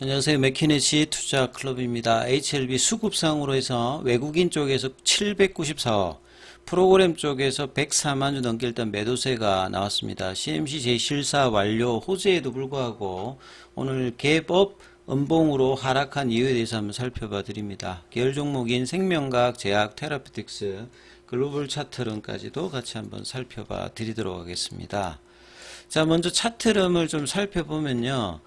안녕하세요. 맥키네시 투자 클럽입니다. HLB 수급상으로 해서 외국인 쪽에서 794억, 프로그램 쪽에서 104만 주 넘게 일단 매도세가 나왔습니다. CMC 제실사 완료 호재에도 불구하고 오늘 개법 음봉으로 하락한 이유에 대해서 한번 살펴봐 드립니다. 계열 종목인 생명과학, 제약, 테라피틱스, 글로벌 차트론까지도 같이 한번 살펴봐 드리도록 하겠습니다. 자, 먼저 차트름을 좀 살펴보면요.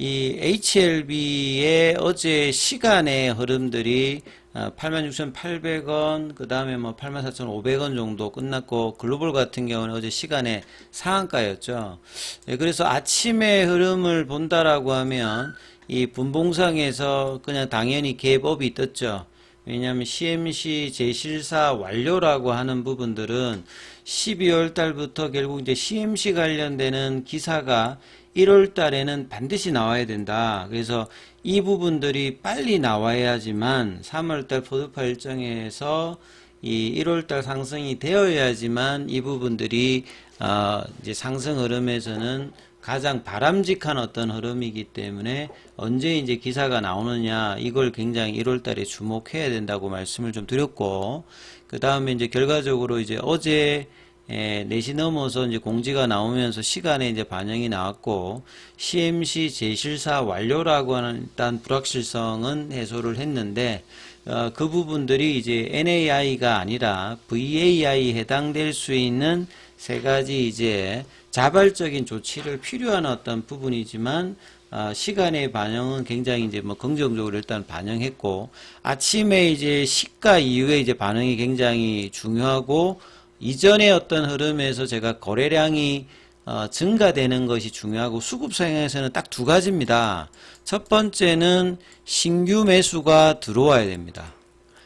이 HLB의 어제 시간의 흐름들이 86,800원, 그 다음에 뭐 84,500원 정도 끝났고, 글로벌 같은 경우는 어제 시간의 상한가였죠. 예, 그래서 아침의 흐름을 본다라고 하면, 이 분봉상에서 그냥 당연히 갭업이 떴죠. 왜냐하면 CMC 제실사 완료라고 하는 부분들은 12월 달부터 결국 이제 CMC 관련되는 기사가 1월 달에는 반드시 나와야 된다. 그래서 이 부분들이 빨리 나와야지만 3월 달 포드파 일정에서 이 1월 달 상승이 되어야지만 이 부분들이 어 이제 상승 흐름에서는 가장 바람직한 어떤 흐름이기 때문에 언제 이제 기사가 나오느냐 이걸 굉장히 1월 달에 주목해야 된다고 말씀을 좀 드렸고 그 다음에 이제 결과적으로 이제 어제 에, 4시 넘어서 이제 공지가 나오면서 시간에 이제 반영이 나왔고 CMC 제실사 완료라고 하는 일단 불확실성은 해소를 했는데 어, 그 부분들이 이제 NAI가 아니라 VAI 해당될 수 있는 세 가지 이제 자발적인 조치를 필요한 어떤 부분이지만 어, 시간의 반영은 굉장히 이제 뭐 긍정적으로 일단 반영했고 아침에 이제 시가 이후에 이제 반응이 굉장히 중요하고 이전의 어떤 흐름에서 제가 거래량이 어, 증가되는 것이 중요하고 수급 상황에서는 딱 두 가지입니다. 첫 번째는 신규 매수가 들어와야 됩니다.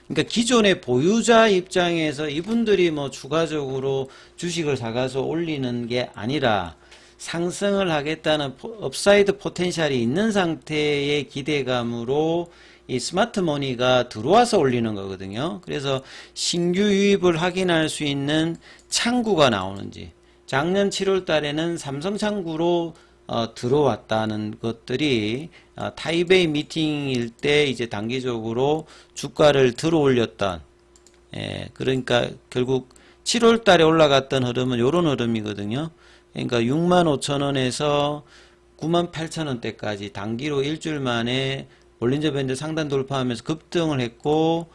그러니까 기존의 보유자 입장에서 이분들이 뭐 추가적으로 주식을 사가서 올리는 게 아니라 상승을 하겠다는 포- 업사이드 포텐셜이 있는 상태의 기대감으로 이 스마트 머니가 들어와서 올리는 거거든요. 그래서 신규 유입을 확인할 수 있는 창구가 나오는지 작년 7월 달에는 삼성 창구로 어, 들어왔다는 것들이 어, 타이베이 미팅일 때 이제 단기적으로 주가를 들어 올렸던 예, 그러니까 결국 7월 달에 올라갔던 흐름은 요런 흐름이거든요. 그러니까 6만 5천 원에서 9만 8천 원대까지 단기로 일주일 만에 볼린저 밴드 상단 돌파하면서 급등을 했고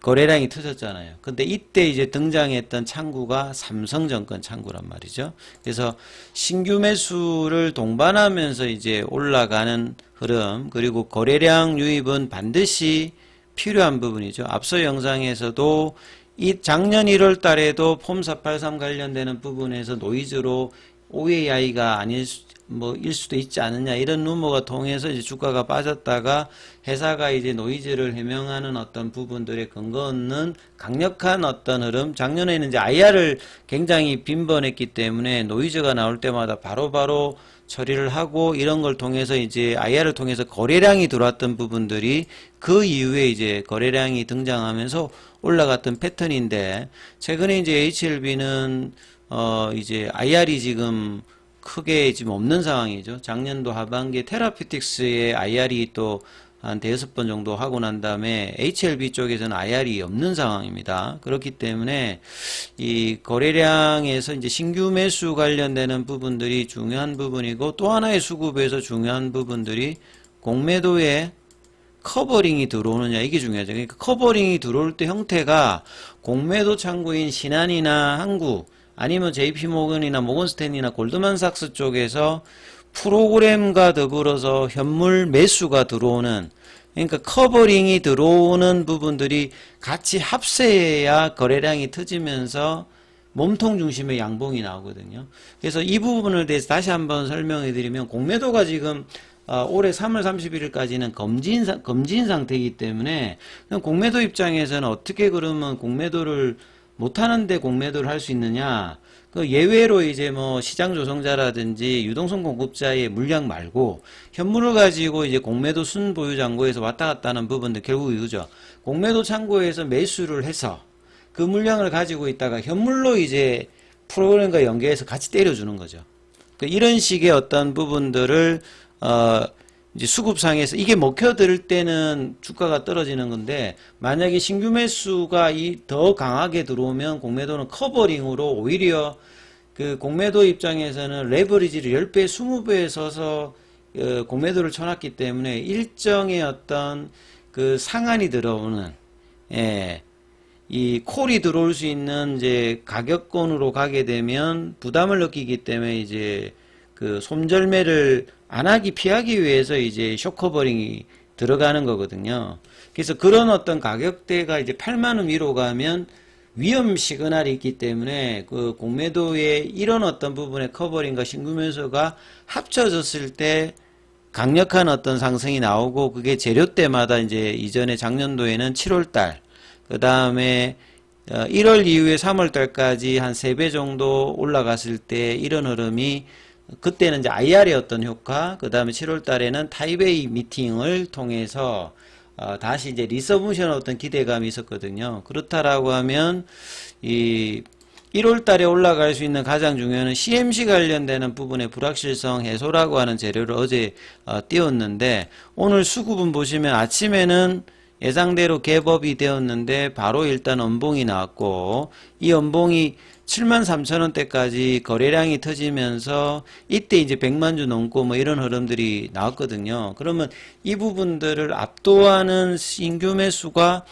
거래량이 터졌잖아요. 근데 이때 이제 등장했던 창구가 삼성증권 창구란 말이죠. 그래서 신규 매수를 동반하면서 이제 올라가는 흐름, 그리고 거래량 유입은 반드시 필요한 부분이죠. 앞서 영상에서도 이 작년 1월 달에도 폼483 관련되는 부분에서 노이즈로 OAI가 아닐 수, 뭐 일 수도 있지 않느냐. 이런 루머가 통해서 이제 주가가 빠졌다가 회사가 이제 노이즈를 해명하는 어떤 부분들의 근거 없는 강력한 어떤 흐름 작년에는 이제 IR을 굉장히 빈번했기 때문에 노이즈가 나올 때마다 바로 바로 처리를 하고 이런 걸 통해서 이제 IR을 통해서 거래량이 들어왔던 부분들이 그 이후에 이제 거래량이 등장하면서 올라갔던 패턴인데 최근에 이제 HLB는 어 이제 IR이 지금 크게 지금 없는 상황이죠. 작년도 하반기에 테라피틱스의 IR이 또 한 대여섯 번 정도 하고 난 다음에 HLB 쪽에서는 IR이 없는 상황입니다. 그렇기 때문에 이 거래량에서 이제 신규 매수 관련되는 부분들이 중요한 부분이고 또 하나의 수급에서 중요한 부분들이 공매도의 커버링이 들어오느냐 이게 중요하죠. 그러니까 커버링이 들어올 때 형태가 공매도 창구인 신한이나 한국 아니면 JP 모건이나 모건스탠이나 골드만삭스 쪽에서 프로그램과 더불어서 현물 매수가 들어오는 그러니까 커버링이 들어오는 부분들이 같이 합세해야 거래량이 터지면서 몸통 중심의 양봉이 나오거든요. 그래서 이 부분을 대해서 다시 한번 설명해 드리면 공매도가 지금 어, 올해 3월 31일까지는 검진, 상- 검진 상태이기 때문에 공매도 입장에서는 어떻게 그러면 공매도를 못하는데 공매도를 할 수 있느냐? 그 예외로 이제 뭐 시장 조성자라든지 유동성 공급자의 물량 말고 현물을 가지고 이제 공매도 순보유 잔고에서 왔다 갔다 하는 부분들 결국 이거죠. 공매도 창고에서 매수를 해서 그 물량을 가지고 있다가 현물로 이제 프로그램과 연계해서 같이 때려주는 거죠. 그 이런 식의 어떤 부분들을 어 이제 수급상에서 이게 먹혀들 때는 주가가 떨어지는 건데 만약에 신규 매수가 이 더 강하게 들어오면 공매도는 커버링으로 오히려 그 공매도 입장에서는 레버리지를 10배, 20배에 서서 어, 공매도를 쳐놨기 때문에 일정의 어떤 그 상한이 들어오는 예, 이 콜이 들어올 수 있는 이제 가격권으로 가게 되면 부담을 느끼기 때문에 이제 그 손절매를 안 하기 피하기 위해서 이제 쇼커버링이 들어가는 거거든요. 그래서 그런 어떤 가격대가 이제 8만 원 위로 가면 위험 시그널이 있기 때문에 그 공매도의 이런 어떤 부분의 커버링과 매수가 합쳐졌을 때 강력한 어떤 상승이 나오고 그게 재료 때마다 이제 이전에 작년도에는 7월 달, 그 다음에 1월 이후에 3월 달까지 한 3배 정도 올라갔을 때 이런 흐름이 그때는 이제 IR의 어떤 효과, 그 다음에 7월 달에는 타이베이 미팅을 통해서 어, 다시 이제 리서브션 어떤 기대감이 있었거든요. 그렇다라고 하면 이 1월 달에 올라갈 수 있는 가장 중요한 CMC 관련되는 부분의 불확실성 해소라고 하는 재료를 어제 어, 띄웠는데 오늘 수급은 보시면 아침에는 예상대로 갭업이 되었는데 바로 일단 연봉이 나왔고 이 연봉이 7만 3천 원대까지 거래량이 터지면서 이때 이제 100만 주 넘고 뭐 이런 흐름들이 나왔거든요. 그러면 이 부분들을 압도하는 신규 매수가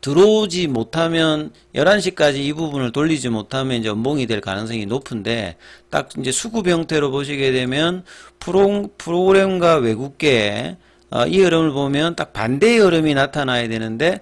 들어오지 못하면 11시까지 이 부분을 돌리지 못하면 이제 연봉이 될 가능성이 높은데 딱 이제 수급 형태로 보시게 되면 프로, 프로그램과 외국계 어, 이 흐름을 보면 딱 반대의 흐름이 나타나야 되는데 어,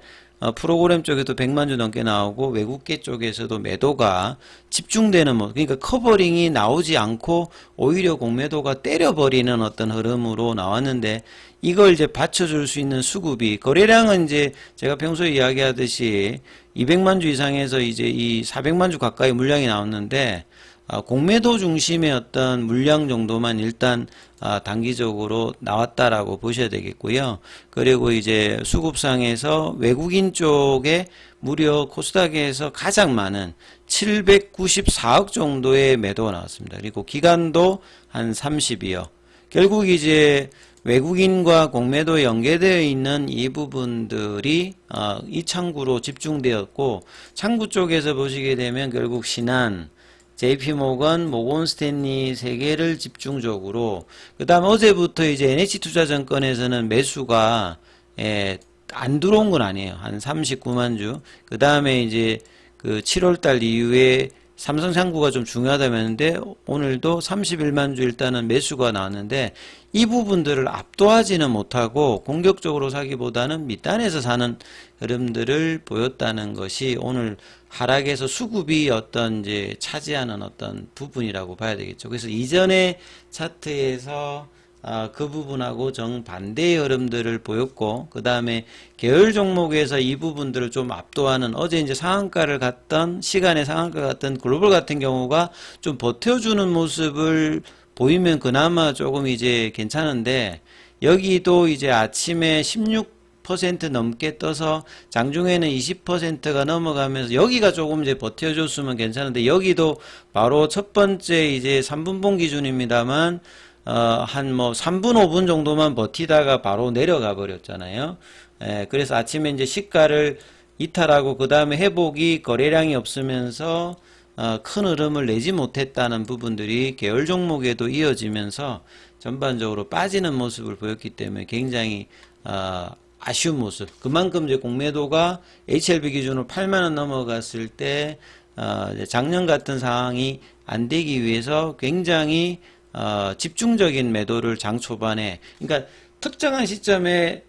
프로그램 쪽에도 100만 주 넘게 나오고 외국계 쪽에서도 매도가 집중되는 뭐 그러니까 커버링이 나오지 않고 오히려 공매도가 때려버리는 어떤 흐름으로 나왔는데 이걸 이제 받쳐줄 수 있는 수급이 거래량은 이제 제가 평소에 이야기하듯이 200만 주 이상에서 이제 이 400만 주 가까이 물량이 나왔는데 아, 공매도 중심의 어떤 물량 정도만 일단 아, 단기적으로 나왔다라고 보셔야 되겠고요. 그리고 이제 수급상에서 외국인 쪽에 무려 코스닥에서 가장 많은 794억 정도의 매도가 나왔습니다. 그리고 기간도 한 30이요. 결국 이제 외국인과 공매도 연계되어 있는 이 부분들이 어, 이 창구로 집중되었고 창구 쪽에서 보시게 되면 결국 신한 JP모건, 모건 스탠리 세 개를 집중적으로 그다음 어제부터 이제 NH투자증권에서는 매수가 예, 안 들어온 건 아니에요. 한 39만 주. 그다음에 이제 그 7월 달 이후에 삼성 상구가 좀 중요하다면데 오늘도 31만 주 일단은 매수가 나왔는데 이 부분들을 압도하지는 못하고 공격적으로 사기보다는 밑단에서 사는 흐름들을 보였다는 것이 오늘 하락에서 수급이 어떤 이제 차지하는 어떤 부분이라고 봐야 되겠죠. 그래서 이전의 차트에서 아, 그 부분하고 정반대의 흐름들을 보였고, 그 다음에 계열 종목에서 이 부분들을 좀 압도하는 어제 이제 상한가를 갔던, 시간의 상한가 같은 글로벌 같은 경우가 좀 버텨주는 모습을 보이면 그나마 조금 이제 괜찮은데, 여기도 이제 아침에 16% 넘게 떠서 장중에는 20%가 넘어가면서 여기가 조금 이제 버텨줬으면 괜찮은데 여기도 바로 첫 번째 이제 3분봉 기준입니다만 어, 한뭐 3분, 5분 정도만 버티다가 바로 내려가 버렸잖아요. 예, 그래서 아침에 이제 시가를 이탈하고 그 다음에 회복이 거래량이 없으면서 어, 큰 흐름을 내지 못했다는 부분들이 계열 종목에도 이어지면서 전반적으로 빠지는 모습을 보였기 때문에 굉장히 어, 아쉬운 모습. 그만큼 이제 공매도가 HLB 기준으로 8만 원 넘어갔을 때 어, 작년 같은 상황이 안 되기 위해서 굉장히 어, 집중적인 매도를 장 초반에 그러니까 특정한 시점에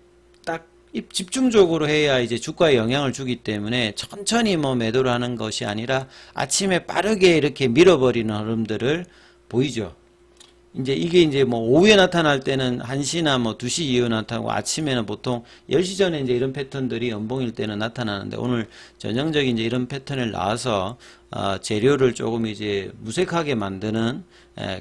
딱 입- 집중적으로 해야 이제 주가에 영향을 주기 때문에 천천히 뭐 매도를 하는 것이 아니라 아침에 빠르게 이렇게 밀어버리는 흐름들을 보이죠. 이제 이게 이제 뭐 오후에 나타날 때는 1시나 뭐 2시 이후에 나타나고 아침에는 보통 10시 전에 이제 이런 패턴들이 연봉일 때는 나타나는데 오늘 전형적인 이제 이런 패턴을 나와서 어, 재료를 조금 이제 무색하게 만드는 에,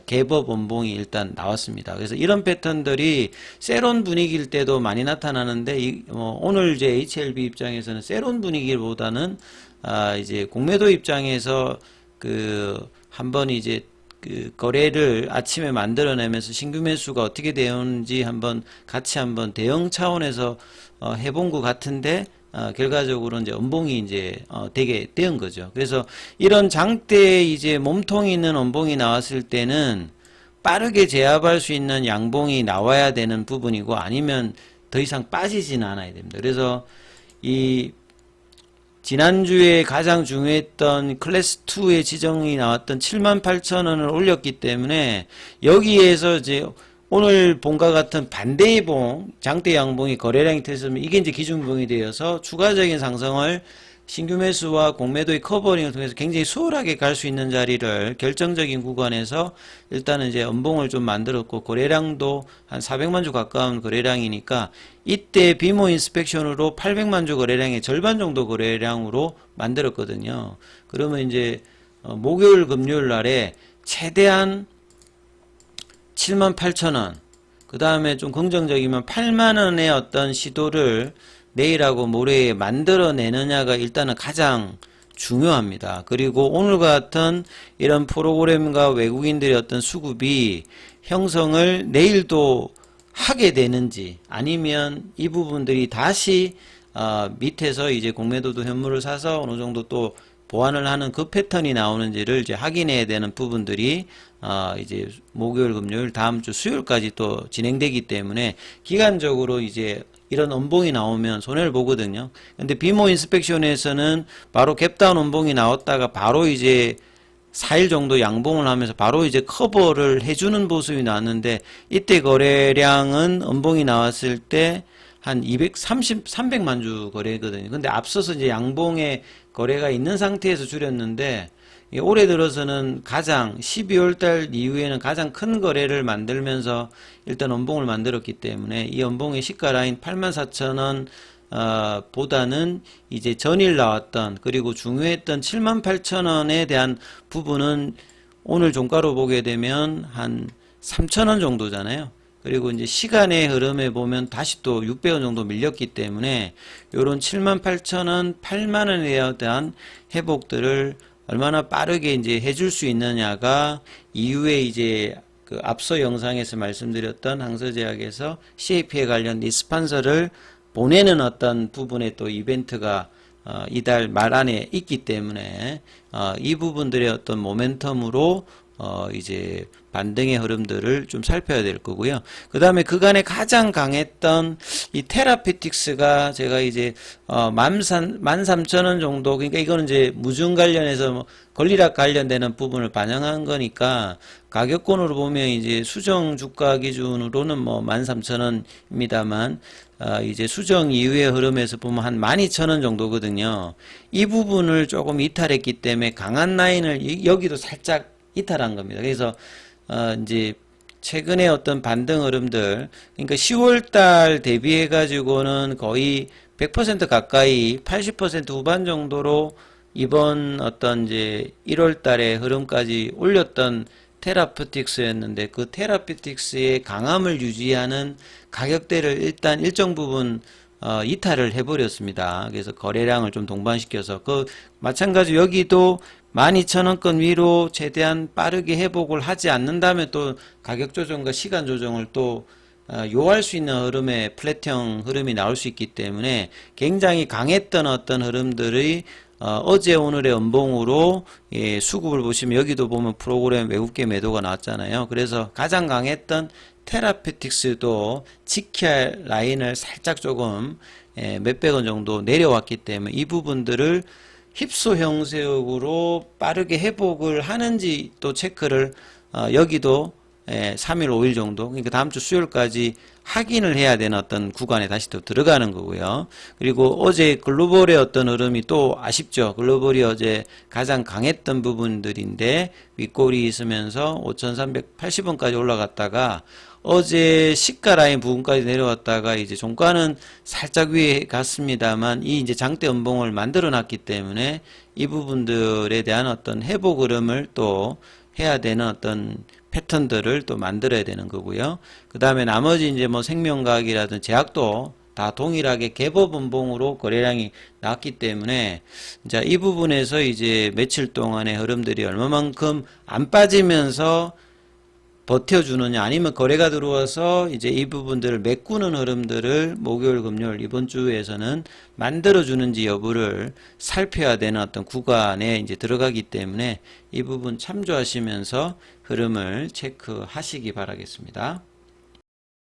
개법 원봉이 일단 나왔습니다. 그래서 이런 패턴들이 세론 분위기일 때도 많이 나타나는데 이, 뭐 오늘 이제 HLB 입장에서는 세론 분위기보다는 아, 이제 공매도 입장에서 그 한번 이제 그 거래를 아침에 만들어내면서 신규 매수가 어떻게 되었는지 한번 같이 한번 대응 차원에서 어, 해본 것 같은데 어, 결과적으로 이제 음봉이 이제 어, 되게 된 거죠. 그래서 이런 장대에 이제 몸통이 있는 음봉이 나왔을 때는 빠르게 제압할 수 있는 양봉이 나와야 되는 부분이고 아니면 더 이상 빠지지는 않아야 됩니다. 그래서 이 지난주에 가장 중요했던 클래스 2의 지정이 나왔던 7만 8천 원을 올렸기 때문에 여기에서 이제 오늘 본과 같은 반대의 봉, 장대 양봉이 거래량이 됐으면 이게 이제 기준봉이 되어서 추가적인 상승을 신규 매수와 공매도의 커버링을 통해서 굉장히 수월하게 갈 수 있는 자리를 결정적인 구간에서 일단은 이제 음봉을 좀 만들었고 거래량도 한 400만 주 가까운 거래량이니까 이때 비모 인스펙션으로 800만 주 거래량의 절반 정도 거래량으로 만들었거든요. 그러면 이제 어, 목요일 금요일 날에 최대한 7만 8천 원, 그 다음에 좀 긍정적이면 8만 원의 어떤 시도를 내일하고 모레에 만들어내느냐가 일단은 가장 중요합니다. 그리고 오늘 같은 이런 프로그램과 외국인들의 어떤 수급이 형성을 내일도 하게 되는지 아니면 이 부분들이 다시 어, 밑에서 이제 공매도도 현물을 사서 어느 정도 또 보완을 하는 그 패턴이 나오는지를 이제 확인해야 되는 부분들이 어, 이제 목요일, 금요일, 다음 주 수요일까지 또 진행되기 때문에 기간적으로 이제 이런 음봉이 나오면 손해를 보거든요. 근데 비모 인스펙션에서는 바로 갭다운 음봉이 나왔다가 바로 이제 4일 정도 양봉을 하면서 바로 이제 커버를 해주는 모습이 나왔는데 이때 거래량은 음봉이 나왔을 때 한 230, 300만 주 거래거든요. 근데 앞서서 이제 양봉에 거래가 있는 상태에서 줄였는데 이 올해 들어서는 가장 12월 달 이후에는 가장 큰 거래를 만들면서 일단 원봉을 만들었기 때문에 이 원봉의 시가 라인 84,000원 어, 보다는 이제 전일 나왔던 그리고 중요했던 78,000원에 대한 부분은 오늘 종가로 보게 되면 한 3,000원 정도잖아요. 그리고 이제 시간의 흐름에 보면 다시 또 600원 정도 밀렸기 때문에 요런 78,000원, 8만 원에 대한 회복들을 얼마나 빠르게 이제 해줄 수 있느냐가 이후에 이제 그 앞서 영상에서 말씀드렸던 항서제약에서 CAP에 관련 리스판서를 보내는 어떤 부분의 또 이벤트가 어, 이달 말 안에 있기 때문에 어, 이 부분들의 어떤 모멘텀으로 어, 이제 반등의 흐름들을 좀 살펴야 될 거고요. 그 다음에 그간에 가장 강했던 이 테라피틱스가 제가 이제 어, 만삼, 만 삼천 원 정도, 그러니까 이거는 이제 무중 관련해서 뭐 권리락 관련되는 부분을 반영한 거니까 가격권으로 보면 이제 수정 주가 기준으로는 뭐 만 삼천 원입니다만 어, 이제 수정 이후의 흐름에서 보면 한 12,000원 정도거든요. 이 부분을 조금 이탈했기 때문에 강한 라인을 이- 여기도 살짝 이탈한 겁니다. 그래서 어 이제 최근에 어떤 반등 흐름들 그러니까 10월 달 대비해 가지고는 거의 100% 가까이 80% 후반 정도로 이번 어떤 이제 1월 달에 흐름까지 올렸던 테라피틱스였는데 그 테라피틱스의 강함을 유지하는 가격대를 일단 일정 부분 어, 이탈을 해버렸습니다. 그래서 거래량을 좀 동반시켜서 그 마찬가지 여기도 12,000원권 위로 최대한 빠르게 회복을 하지 않는다면 또 가격 조정과 시간 조정을 또 어, 요할 수 있는 흐름의 플랫형 흐름이 나올 수 있기 때문에 굉장히 강했던 어떤 흐름들의 어, 제 오늘의 음봉으로 예, 수급을 보시면 여기도 보면 프로그램 외국계 매도가 나왔잖아요. 그래서 가장 강했던 테라피틱스도 지켜야 할 라인을 살짝 조금 예, 몇백 원 정도 내려왔기 때문에 이 부분들을 힙소 형식으로 빠르게 회복을 하는지 또 체크를 어, 여기도 예, 3일, 5일 정도, 그러니까 다음 주 수요일까지 확인을 해야 되는 어떤 구간에 다시 또 들어가는 거고요. 그리고 어제 글로벌의 어떤 흐름이 또 아쉽죠. 글로벌이 어제 가장 강했던 부분들인데 윗골이 있으면서 5,380원까지 올라갔다가 어제 시가 라인 부분까지 내려왔다가 이제 종가는 살짝 위에 갔습니다만 이 이제 장대 음봉을 만들어 놨기 때문에 이 부분들에 대한 어떤 회복 흐름을 또 해야 되는 어떤 패턴들을 또 만들어야 되는 거고요. 그 다음에 나머지 이제 뭐 생명과학이라든 제약도 다 동일하게 개보 분봉으로 거래량이 났기 때문에 자, 이 부분에서 이제 며칠 동안의 흐름들이 얼마만큼 안 빠지면서 버텨주느냐 아니면 거래가 들어와서 이제 이 부분들을 메꾸는 흐름들을 목요일 금요일 이번 주에서는 만들어주는지 여부를 살펴야 되는 어떤 구간에 이제 들어가기 때문에 이 부분 참조하시면서 흐름을 체크하시기 바라겠습니다.